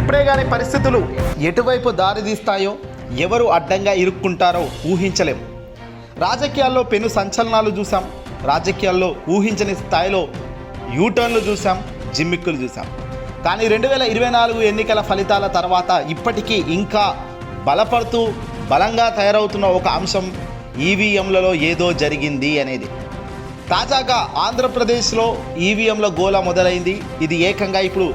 ఎప్పుడే కానీ పరిస్థితులు ఎటువైపు దారితీస్తాయో ఎవరు అడ్డంగా ఇరుక్కుంటారో ఊహించలేం. రాజకీయాల్లో పెను సంచలనాలు చూసాం రాజకీయాల్లో ఊహించని స్థాయిలో యూటర్న్లు చూసాం జిమ్మిక్కులు చూసాం కానీ రెండు వేల ఇరవై నాలుగు ఎన్నికల ఫలితాల తర్వాత ఇప్పటికీ ఇంకా బలపడుతూ బలంగా తయారవుతున్న ఒక అంశం ఈవీఎంలలో ఏదో జరిగింది అనేది. తాజాగా ఆంధ్రప్రదేశ్లో ఈవీఎంల గోల మొదలైంది. ఇది ఏకంగా ఇప్పుడు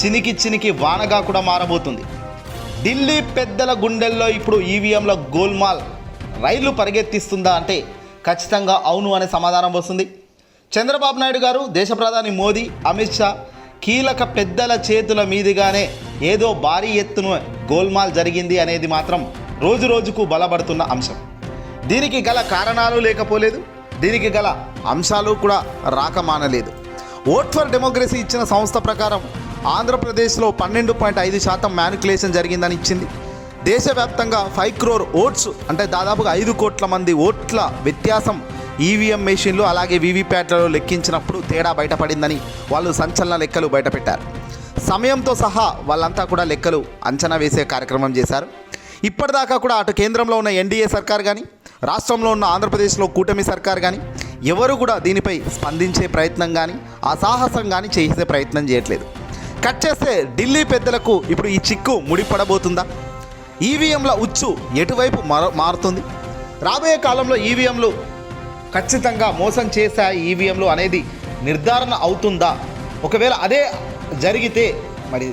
చినికి చినికి వానగా కూడా మారబోతుంది. ఢిల్లీ పెద్దల గుండెల్లో ఇప్పుడు ఈవీఎంల గోల్మాల్. రైళ్ళు పరిగెత్తిస్తుందా అంటే ఖచ్చితంగా అవును అనే సమాధానం వస్తుంది. చంద్రబాబు నాయుడు గారు దేశ ప్రధాని మోదీ అమిత్ షా కీలక పెద్దల చేతుల మీదుగానే ఏదో భారీ ఎత్తున గోల్మాల్ జరిగింది అనేది మాత్రం రోజు రోజుకు బలపడుతున్న అంశం. దీనికి గల కారణాలు లేకపోలేదు. దీనికి గల అంశాలు కూడా రాకమానలేదు ఓట్ ఫర్ డెమోక్రసీ ఇచ్చిన సంస్థ ప్రకారం ఆంధ్రప్రదేశ్లో పన్నెండు పాయింట్ ఐదు శాతం మ్యానికులేషన్ జరిగిందని ఇచ్చింది. దేశవ్యాప్తంగా ఫైవ్ క్రోర్ ఓట్స్ అంటే దాదాపుగా ఐదు కోట్ల మంది ఓట్ల వ్యత్యాసం ఈవీఎం మెషిన్లు అలాగే వీవీప్యాట్లలో లెక్కించినప్పుడు తేడా బయటపడిందని వాళ్ళు సంచలన లెక్కలు బయటపెట్టారు. సమయంతో సహా వాళ్ళంతా కూడా లెక్కలు అంచనా వేసే కార్యక్రమం చేశారు. ఇప్పటిదాకా కూడా అటు కేంద్రంలో ఉన్న ఎన్డీఏ సర్కార్ కానీ రాష్ట్రంలో ఉన్న ఆంధ్రప్రదేశ్లో కూటమి సర్కార్ కానీ ఎవరు కూడా దీనిపై స్పందించే ప్రయత్నం కానీ ఆ సాహసం కానీ చేసే ప్రయత్నం చేయట్లేదు. కట్ చేస్తే ఢిల్లీ పెద్దలకు ఇప్పుడు ఈ చిక్కు ముడిపడబోతుందా? ఈవీఎంల ఉచ్చు ఎటువైపు మార మారుతుంది? రాబోయే కాలంలో ఈవీఎంలు ఖచ్చితంగా మోసం చేసే ఈవీఎంలు అనేది నిర్ధారణ అవుతుందా? ఒకవేళ అదే జరిగితే మరి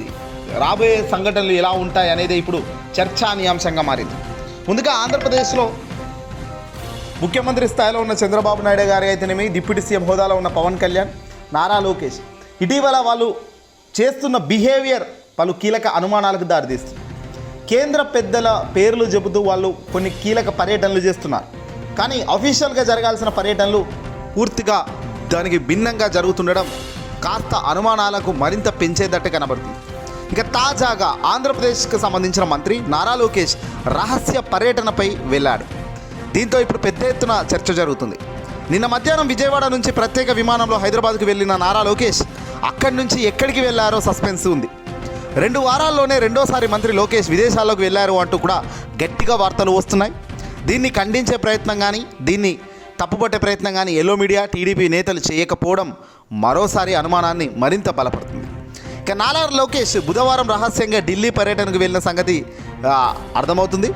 రాబోయే సంఘటనలు ఎలా ఉంటాయి అనేది ఇప్పుడు చర్చానీయాంశంగా మారింది. ముందుగా ఆంధ్రప్రదేశ్లో ముఖ్యమంత్రి స్థాయిలో ఉన్న చంద్రబాబు నాయుడు గారి అయితేనేమి డిప్యూటీ సీఎం హోదాలో ఉన్న పవన్ కళ్యాణ్ నారా లోకేష్. ఇటీవల వాళ్ళు చేస్తున్న బిహేవియర్ పలు కీలక అనుమానాలకు దారితీస్తుంది. కేంద్ర పెద్దల పేర్లు చెబుతూ వాళ్ళు కొన్ని కీలక పర్యటనలు చేస్తున్నారు. కానీ అఫీషియల్గా జరగాల్సిన పర్యటనలు పూర్తిగా దానికి భిన్నంగా జరుగుతుండడం కాస్త అనుమానాలకు మరింత పెంచేదట్టు కనబడుతుంది. ఇక తాజాగా ఆంధ్రప్రదేశ్కి సంబంధించిన మంత్రి నారా లోకేష్ రహస్య పర్యటనపై వెళ్ళాడు దీంతో ఇప్పుడు పెద్ద ఎత్తున చర్చ జరుగుతుంది. నిన్న మధ్యాహ్నం విజయవాడ నుంచి ప్రత్యేక విమానంలో హైదరాబాద్కు వెళ్ళిన నారా లోకేష్ అక్కడి నుంచి ఎక్కడికి వెళ్ళారో సస్పెన్స్ ఉంది. రెండు వారాల్లోనే రెండోసారి మంత్రి లోకేష్ విదేశాల్లోకి వెళ్ళారు అంటూ కూడా గట్టిగా వార్తలు వస్తున్నాయి. దీన్ని ఖండించే ప్రయత్నం కానీ దీన్ని తప్పుపట్టే ప్రయత్నం కానీ ఎల్లో మీడియా టీడీపీ నేతలు చేయకపోవడం మరోసారి అనుమానాన్ని మరింత బలపడుతుంది. ఇక నాలార్ లోకేష్ బుధవారం రహస్యంగా ఢిల్లీ పర్యటనకు వెళ్ళిన సంగతి అర్థమవుతుంది.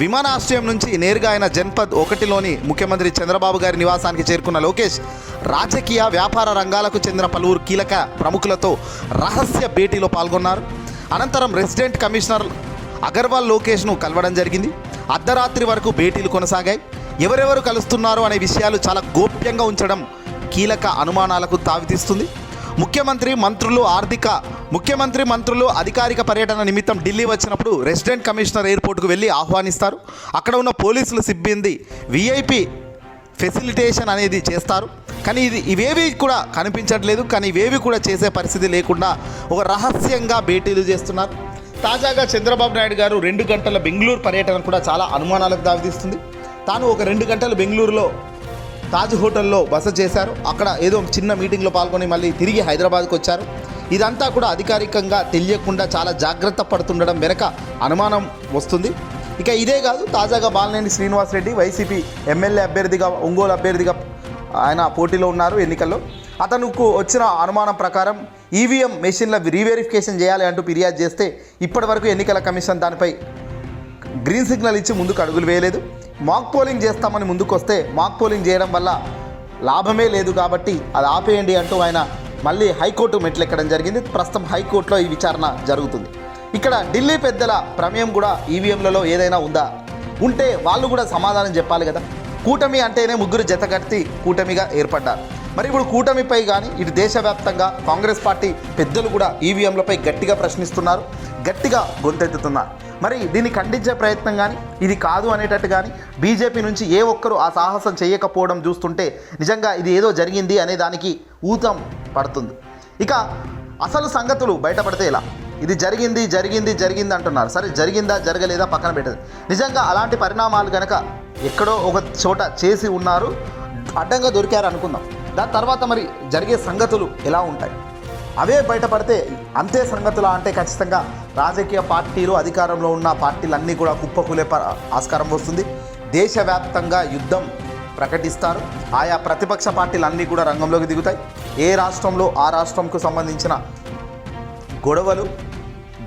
విమానాశ్రయం నుంచి నేరుగా ఆయన జన్పద్ ఒకటిలోని ముఖ్యమంత్రి చంద్రబాబు గారి నివాసానికి చేరుకున్న లోకేష్ రాజకీయ వ్యాపార రంగాలకు చెందిన పలువురు కీలక ప్రముఖులతో రహస్య భేటీలో పాల్గొన్నారు. అనంతరం రెసిడెంట్ కమిషనర్ అగర్వాల్ లోకేష్ను కలవడం జరిగింది. అర్ధరాత్రి వరకు భేటీలు కొనసాగాయి. ఎవరెవరు కలుస్తున్నారు అనే విషయాలు చాలా గోప్యంగా ఉంచడం కీలక అనుమానాలకు తావితీస్తుంది ముఖ్యమంత్రి మంత్రులు ఆర్థిక ముఖ్యమంత్రి మంత్రులు అధికారిక పర్యటన నిమిత్తం ఢిల్లీ వచ్చినప్పుడు రెసిడెంట్ కమిషనర్ ఎయిర్పోర్ట్కు వెళ్ళి ఆహ్వానిస్తారు. అక్కడ ఉన్న పోలీసుల సిబ్బంది విఐపి ఫెసిలిటేషన్ అనేది చేస్తారు. కానీ ఇది ఇవేవి కూడా కనిపించట్లేదు. కానీ ఇవేవి కూడా చేసే పరిస్థితి లేకుండా ఒక రహస్యంగా భేటీలు చేస్తున్నారు. తాజాగా చంద్రబాబు నాయుడు గారు రెండు గంటల బెంగళూరు పర్యటన కూడా చాలా అనుమానాలకు దారితీస్తుంది. తాను ఒక రెండు గంటలు బెంగళూరులో తాజ్ హోటల్లో బస చేశారు. అక్కడ ఏదో చిన్న మీటింగ్లో పాల్గొని మళ్ళీ తిరిగి హైదరాబాద్కు వచ్చారు. ఇదంతా కూడా అధికారికంగా తెలియకుండా చాలా జాగ్రత్త పడుతుండడం వెనక అనుమానం వస్తుంది. ఇక ఇదే కాదు తాజాగా బాలనేని శ్రీనివాసరెడ్డి వైసీపీ ఎమ్మెల్యే అభ్యర్థిగా ఒంగోలు అభ్యర్థిగా ఆయన పోటీలో ఉన్నారు ఎన్నికల్లో. అతనుకు వచ్చిన అనుమానం ప్రకారం ఈవీఎం మెషిన్ల రీవెరిఫికేషన్ చేయాలి అంటూ ఫిర్యాదు చేస్తే ఇప్పటివరకు ఎన్నికల కమిషన్ దానిపై గ్రీన్ సిగ్నల్ ఇచ్చి ముందుకు అడుగులు వేయలేదు. మాక్ పోలింగ్ చేస్తామని ముందుకొస్తే మాక్ పోలింగ్ చేయడం వల్ల లాభమే లేదు కాబట్టి అది ఆపేయండి అంటూ ఆయన మళ్ళీ హైకోర్టు మెట్లెక్కడం జరిగింది. ప్రస్తుతం హైకోర్టులో ఈ విచారణ జరుగుతుంది. ఇక్కడ ఢిల్లీ పెద్దల ప్రమేయం కూడా ఈవీఎంలలో ఏదైనా ఉందా? ఉంటే వాళ్ళు కూడా సమాధానం చెప్పాలి కదా. కూటమి అంటేనే ముగ్గురు జతకట్టి కూటమిగా ఏర్పడ్డారు. మరి ఇప్పుడు కూటమిపై కానీ ఇటు దేశవ్యాప్తంగా కాంగ్రెస్ పార్టీ పెద్దలు కూడా ఈవీఎంలపై గట్టిగా ప్రశ్నిస్తున్నారు. గట్టిగా గొంతెత్తుతున్నారు. మరి దీన్ని ఖండించే ప్రయత్నం కానీ ఇది కాదు అనేటట్టు కానీ బీజేపీ నుంచి ఏ ఒక్కరు ఆ సాహసం చేయకపోవడం చూస్తుంటే నిజంగా ఇది ఏదో జరిగింది అనే దానికి ఊతం పడుతుంది. ఇక అసలు సంగతులు బయటపడితే ఇలా ఇది జరిగింది జరిగింది జరిగింది అంటున్నారు. సరే జరిగిందా జరగలేదా పక్కన పెట్టదు. నిజంగా అలాంటి పరిణామాలు కనుక ఎక్కడో ఒక చోట చేసి ఉన్నారు అడ్డంగా దొరికారు అనుకుందాం. దాని తర్వాత మరి జరిగే సంగతులు ఎలా ఉంటాయి? అవే బయటపడితే అంతే సంగతులా అంటే ఖచ్చితంగా రాజకీయ పార్టీలు అధికారంలో ఉన్న పార్టీలన్నీ కూడా కుప్పకూలే ప- ఆస్కారం వస్తుంది. దేశవ్యాప్తంగా యుద్ధం ప్రకటిస్తారు. ఆయా ప్రతిపక్ష పార్టీలు అన్నీ కూడా రంగంలోకి దిగుతాయి. ఏ రాష్ట్రంలో ఆ రాష్ట్రంకు సంబంధించిన గొడవలు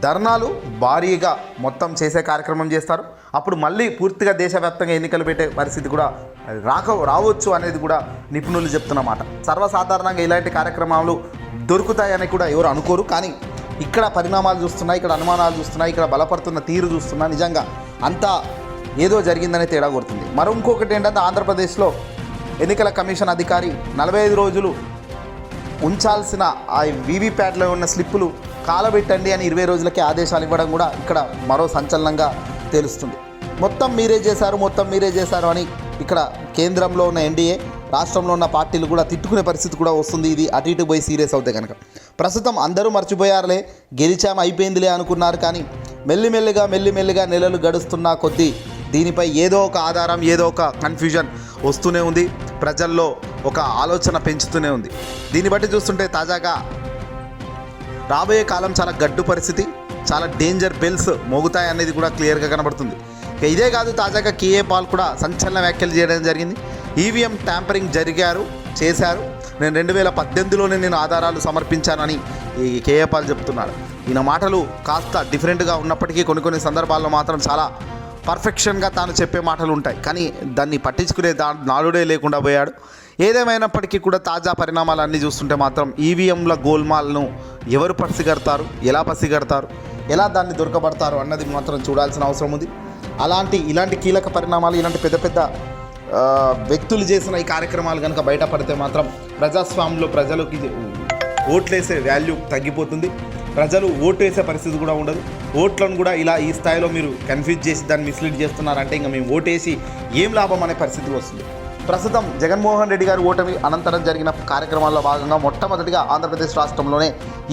ధర్నాలు భారీగా మొత్తం చేసే కార్యక్రమం చేస్తారు. అప్పుడు మళ్ళీ పూర్తిగా దేశవ్యాప్తంగా ఎన్నికలు పెట్టే పరిస్థితి కూడా రాక రావచ్చు అనేది కూడా నిపుణులు చెప్తున్నమాట సర్వసాధారణంగా ఇలాంటి కార్యక్రమాలు దొరుకుతాయని కూడా ఎవరు అనుకోరు. కానీ ఇక్కడ పరిణామాలు చూస్తున్నా ఇక్కడ అనుమానాలు చూస్తున్నా ఇక్కడ బలపడుతున్న తీరు చూస్తున్నా నిజంగా అంతా ఏదో జరిగిందనే తేడా కొడుతుంది. మరో ఇంకొకటి ఏంటంటే ఆంధ్రప్రదేశ్లో ఎన్నికల కమిషన్ అధికారి నలభై ఐదు రోజులు ఉంచాల్సిన ఆ వీవీప్యాట్లో ఉన్న స్లిప్పులు కాలబెట్టండి అని ఇరవై రోజులకే ఆదేశాలు ఇవ్వడం కూడా ఇక్కడ మరో సంచలనంగా తెలుస్తుంది. మొత్తం మీరే చేశారు మొత్తం మీరే చేశారు అని ఇక్కడ కేంద్రంలో ఉన్న ఎన్డీఏ రాష్ట్రంలో ఉన్న పార్టీలు కూడా తిట్టుకునే పరిస్థితి కూడా వస్తుంది. ఇది అటు ఇటు పోయి సీరియస్ అవుతాయి కనుక ప్రస్తుతం అందరూ మర్చిపోయారులే. గెలిచాం అయిపోయిందిలే అనుకున్నారు కానీ మెల్లిమెల్లిగా మెల్లిమెల్లిగా నెలలు గడుస్తున్న కొద్దీ దీనిపై ఏదో ఒక ఆధారం ఏదో ఒక కన్ఫ్యూజన్ వస్తూనే ఉంది. ప్రజల్లో ఒక ఆలోచన పెంచుతూనే ఉంది. దీన్ని బట్టి చూస్తుంటే తాజాగా రాబోయే కాలం చాలా గడ్డు పరిస్థితి చాలా డేంజర్ బెల్స్ మోగుతాయి అనేది కూడా క్లియర్గా కనబడుతుంది. ఇదే కాదు తాజాగా కేఏ పాల్ కూడా సంచలన వ్యాఖ్యలు చేయడం జరిగింది. ఈవీఎం ట్యాంపరింగ్ జరిగారు చేశారు. నేను రెండు వేల పద్దెనిమిదిలోనే నేను ఆధారాలు సమర్పించానని ఈ కేఏపాల్ చెప్తున్నాడు. ఈయన మాటలు కాస్త డిఫరెంట్గా ఉన్నప్పటికీ కొన్ని కొన్ని సందర్భాల్లో మాత్రం చాలా పర్ఫెక్షన్గా తాను చెప్పే మాటలు ఉంటాయి. కానీ దాన్ని పట్టించుకునే దా నాలుడే లేకుండా పోయాడు. ఏదేమైనప్పటికీ కూడా తాజా పరిణామాలు అన్నీ చూస్తుంటే మాత్రం ఈవీఎంల గోల్మాల్ను ఎవరు పసిగడతారు ఎలా పసిగడతారు ఎలా దాన్ని దొరకబడతారు అన్నది మాత్రం చూడాల్సిన అవసరం ఉంది. అలాంటి ఇలాంటి కీలక పరిణామాలు ఇలాంటి పెద్ద పెద్ద వ్యక్తులు చేసిన ఈ కార్యక్రమాలు కనుక బయటపడితే మాత్రం ప్రజాస్వామ్యంలో ప్రజలకి ఓట్లేసే వాల్యూ తగ్గిపోతుంది. ప్రజలు ఓటు వేసే పరిస్థితి కూడా ఉండదు. ఓట్లను కూడా ఇలా ఈ స్థాయిలో మీరు కన్ఫ్యూజ్ చేసి దాన్ని మిస్లీడ్ చేస్తున్నారంటే ఇంకా మేము ఓటేసి ఏం లాభం అనే పరిస్థితి వస్తుంది. ప్రస్తుతం జగన్మోహన్ రెడ్డి గారి ఓటమి అనంతరం జరిగిన కార్యక్రమాల్లో భాగంగా మొట్టమొదటిగా ఆంధ్రప్రదేశ్ రాష్ట్రంలోనే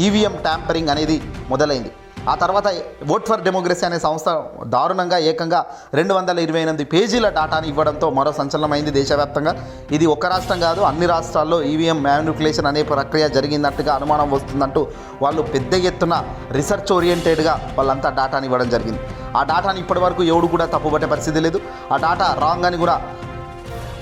ఈవీఎం ట్యాంపరింగ్ అనేది మొదలైంది. ఆ తర్వాత ఓట్ ఫర్ డెమోక్రసీ అనే సంస్థ దారుణంగా ఏకంగా రెండు వందల ఇరవై ఎనిమిది పేజీల డాటాని ఇవ్వడంతో మరో సంచలనమైంది దేశవ్యాప్తంగా. ఇది ఒక్క రాష్ట్రం కాదు అన్ని రాష్ట్రాల్లో ఈవీఎం మ్యానుకులేషన్ అనే ప్రక్రియ జరిగినట్టుగా అనుమానం వస్తుందంటూ వాళ్ళు పెద్ద ఎత్తున రీసెర్చ్ ఓరియంటెడ్గా వాళ్ళంతా డాటాని ఇవ్వడం జరిగింది. ఆ డాటాని ఇప్పటివరకు ఎవడు కూడా తప్పుపట్టే పరిస్థితి లేదు. ఆ డాటా రాంగ్ అని కూడా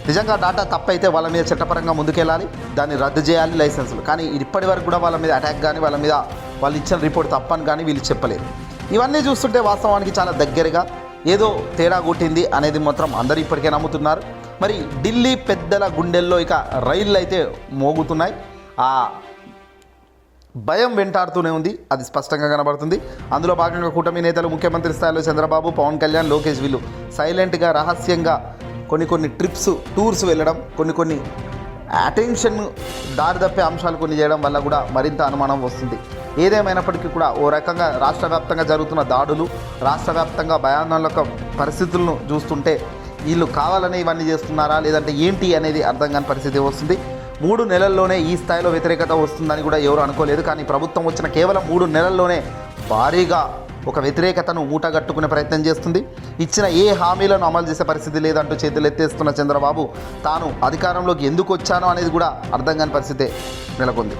నిజంగా డాటా తప్పైతే వాళ్ళ మీద చట్టపరంగా ముందుకెళ్ళాలి దాన్ని రద్దు చేయాలి లైసెన్సులు. కానీ ఇప్పటి వరకు కూడా వాళ్ళ మీద అటాక్ కానీ వాళ్ళ మీద వాళ్ళు ఇచ్చిన రిపోర్ట్ తప్పని కానీ వీళ్ళు చెప్పలేరు. ఇవన్నీ చూస్తుంటే వాస్తవానికి చాలా దగ్గరగా ఏదో తేడా కొట్టింది అనేది మాత్రం అందరూ ఇప్పటికే నమ్ముతున్నారు. మరి ఢిల్లీ పెద్దల గుండెల్లో ఇక రైళ్ళు అయితే మోగుతున్నాయి. ఆ భయం వెంటాడుతూనే ఉంది. అది స్పష్టంగా కనబడుతుంది. అందులో భాగంగా కూటమి నేతలు ముఖ్యమంత్రి స్థాయిలో చంద్రబాబు పవన్ కళ్యాణ్ లోకేష్ వీళ్ళు సైలెంట్గా రహస్యంగా కొన్ని కొన్ని ట్రిప్స్ టూర్స్ వెళ్ళడం కొన్ని కొన్ని అటెన్షన్ దారి తప్పే అంశాలు కొన్ని చేయడం వల్ల కూడా మరింత అనుమానం వస్తుంది. ఏదేమైనప్పటికీ కూడా ఓ రకంగా రాష్ట్ర వ్యాప్తంగా జరుగుతున్న దాడులు రాష్ట్ర వ్యాప్తంగా భయానక పరిస్థితులను చూస్తుంటే వీళ్ళు కావాలని ఇవన్నీ చేస్తున్నారా లేదంటే ఏంటి అనేది అర్థం కాని పరిస్థితి వస్తుంది. మూడు నెలల్లోనే ఈ స్థాయిలో వ్యతిరేకత వస్తుందని కూడా ఎవరు అనుకోలేదు. కానీ ప్రభుత్వం వచ్చిన కేవలం మూడు నెలల్లోనే భారీగా ఒక వ్యతిరేకతను మూటగట్టుకునే ప్రయత్నం చేస్తుంది. ఇచ్చిన ఏ హామీలను అమలు చేసే పరిస్థితి లేదంటూ చేతులు ఎత్తేస్తున్న చంద్రబాబు తాను అధికారంలోకి ఎందుకు వచ్చానో అనేది కూడా అర్థం కాని పరిస్థితే నెలకొంది.